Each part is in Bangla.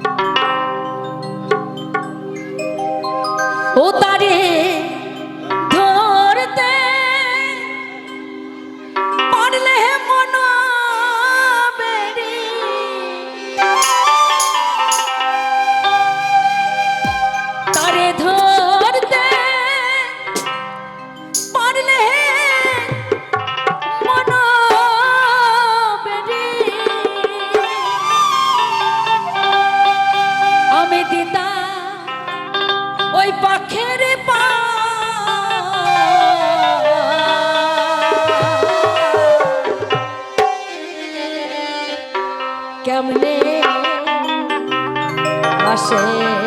Bye. say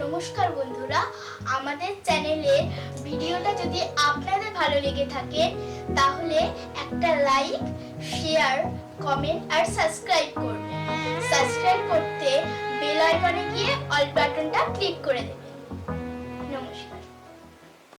নমস্কার বন্ধুরা, আমাদের চ্যানেলে ভিডিওটা যদি আপনাদের ভালো লেগে থাকে, তাহলে একটা লাইক, শেয়ার, কমেন্ট আর সাবস্ক্রাইব করুন। সাবস্ক্রাইব করতে বেল আইকনে গিয়ে অল বাটনটা ক্লিক করে দেবেন।